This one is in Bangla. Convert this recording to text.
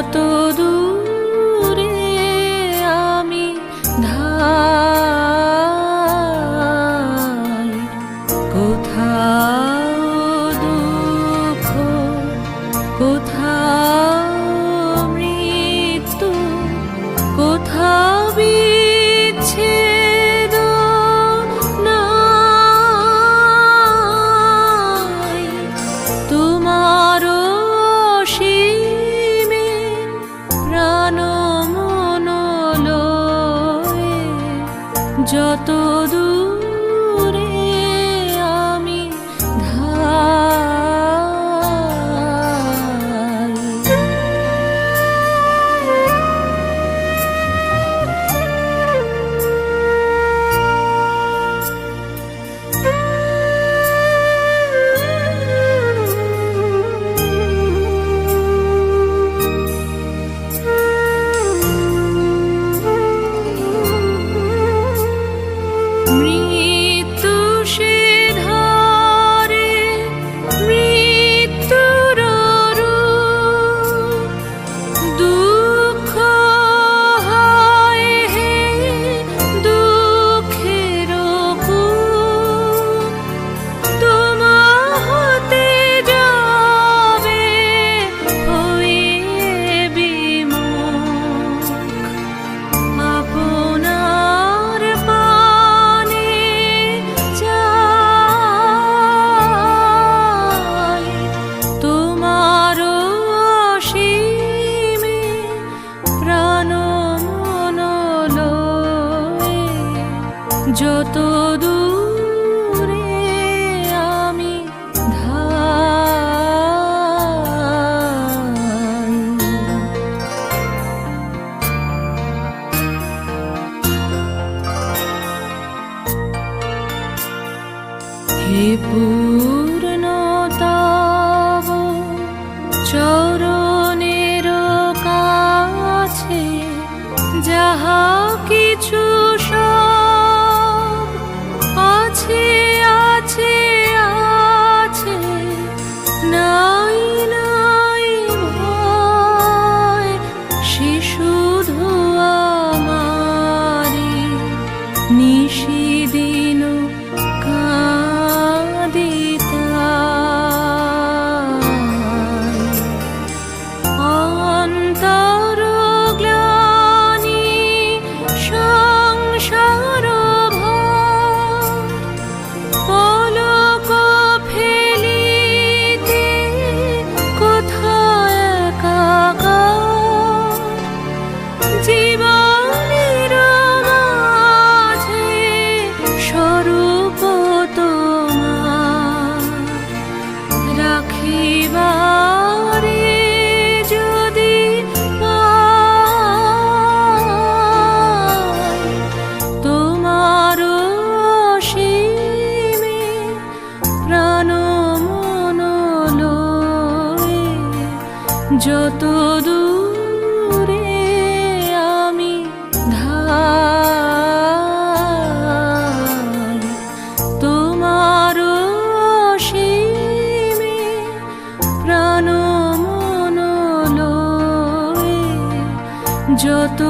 কত দূরে আমি ধাই কোথায় যত দূরে আমি ধাই হে পূর্ণতাব চরণের কাছে যাহা সেদিন কা যত দূরে আমি ধার তোমার সীমে প্রাণ মন যত